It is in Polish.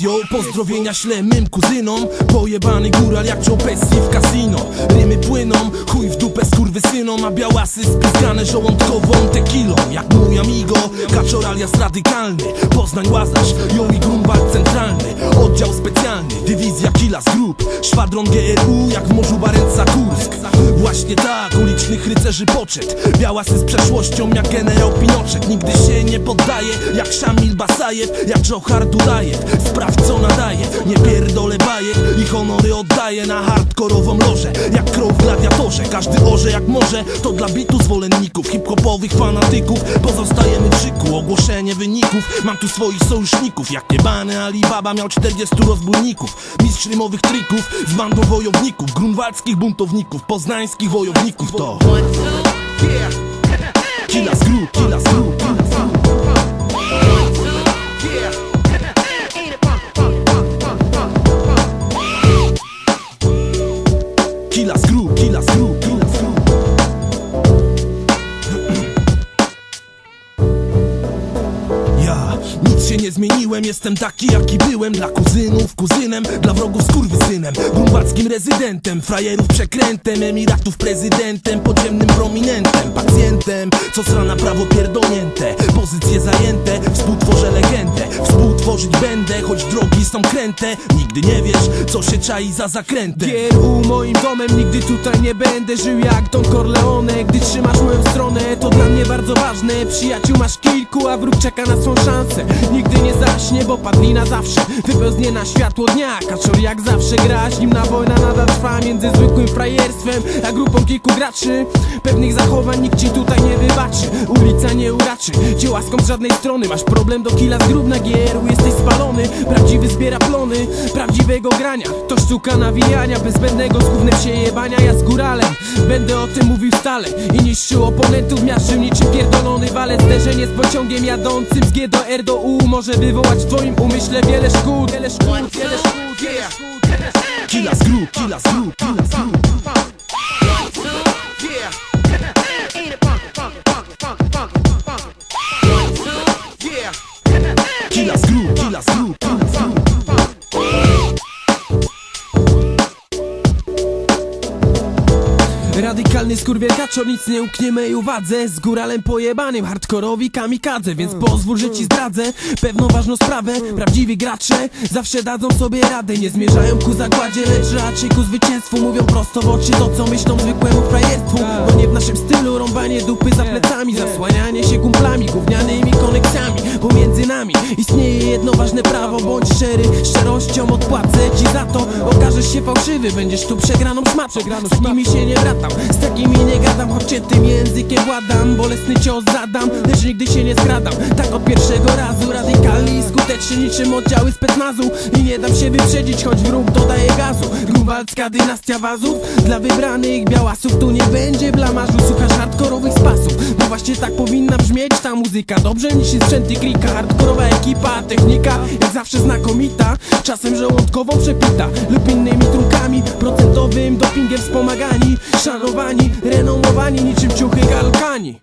yo, pozdrowienia ślę mym kuzynom. Pojebany góral jak Joe w casino Rymy płyną, chuj w dupę skurwysynom A białasy spizgane żołądkową tequilą Jak mój amigo, kaczor alias radykalny Poznań Łazarz, ją i centralny Oddział specjalny, dywizja Kila z grup Szwadron GRU jak w morzu Barenca Kursk. Właśnie tak, ulicznych rycerzy poczet Białasy z przeszłością jak generał Pinoczek. Nigdy się nie poddaje, jak Szamil Basajew Jak Johar Dudajew, Nie pierdolę bajek i honory oddaję Na hardkorową lożę, jak krok w gladiatorze Każdy orze jak może, to dla bitu zwolenników Hip-hopowych fanatyków, pozostajemy w szyku Ogłoszenie wyników, mam tu swoich sojuszników Jak niebany Alibaba miał 40 rozbójników. Mistrz rymowych trików, z bandą wojowników. Grunwaldzkich buntowników, poznańskich wojowników To. Killa z grup, killa z grup, nic się nie zmieniłem, jestem taki jaki byłem. Dla kuzynów kuzynem, dla wrogów skurwysynem. Grunwaldzkim rezydentem, frajerów przekrętem Emiratów prezydentem, podziemnym prominentem. Pacjentem, co sra na prawo pierdolnięte. Pozycje zajęte, współtworzę legendę. Współtworzyć będę, choć drogi są kręte. Nigdy nie wiesz, co się czai za zakrętem. GRU moim domem, nigdy tutaj nie będę żył jak Don Corleone. Gdy trzymasz moją stronę, to dla mnie bardzo ważne Przyjaciół masz kilku, a wróg czeka na swą szansę. Nigdy nie zaśnie, bo padli na zawsze. Wypełznie na światło dnia, kaczor jak zawsze gra. Zimna wojna nadal trwa między zwykłym frajerstwem A grupą kilku graczy. Pewnych zachowań nikt ci tutaj nie wybaczy. Ulica nie uraczy, cię łaską z żadnej strony. Masz problem do killa z grób na GRU, jesteś spalony. Prawdziwy zbiera plony, prawdziwego grania. To sztuka nawijania, bez zbędnego z gównem się jebania Ja z góralem, będę o tym mówił stale. I niszczył oponentów, miażdżył niczym pierdolony walec Zderzenie z pociągiem jadącym z G do R do U. Może wywołać w twoim umyśle wiele szkód. Wiele szkód, wiele szkód, wiele szkód, Killa z grup, killa z grup, killa z grup Radykalny skurwielkaczo, nic nie uknie mej uwadze. Z góralem pojebanym, hardkorowi kamikadze Więc pozwól, że ci zdradzę pewną ważną sprawę. Prawdziwi gracze zawsze dadzą sobie radę Nie zmierzają ku zagładzie, lecz raczej ku zwycięstwu. Mówią prosto w oczy to, co myślą zwykłemu frajerstwu. Bo nie w naszym stylu rąbanie dupy za plecami Zasłanianie się kumplami, gównianymi Pomiędzy nami. Istnieje jedno ważne prawo Bądź szczery, szczerością odpłacę ci za to. Okażesz się fałszywy, będziesz tu przegraną szmatą Z takimi się nie bratam, z takimi nie gadam Choć cię tym językiem władam, bolesny cios zadam Lecz nigdy się nie skradam, tak od pierwszego razu Radykalny i skuteczny niczym oddziały specnazu I nie dam się wyprzedzić, choć wróg dodaje gazu. Grunwaldzka dynastia wazów Dla wybranych białasów tu nie będzie blamażu Słuchasz hardkorowych spasów. No właśnie tak powinna brzmieć ta muzyka. Dobrze niż sprzęty klika. Hardkorowa ekipa, technika jak zawsze znakomita. Czasem żołądkową przepita Lub innymi trunkami. Procentowym dopingiem wspomagani Szanowani, renomowani niczym ciuchy galkani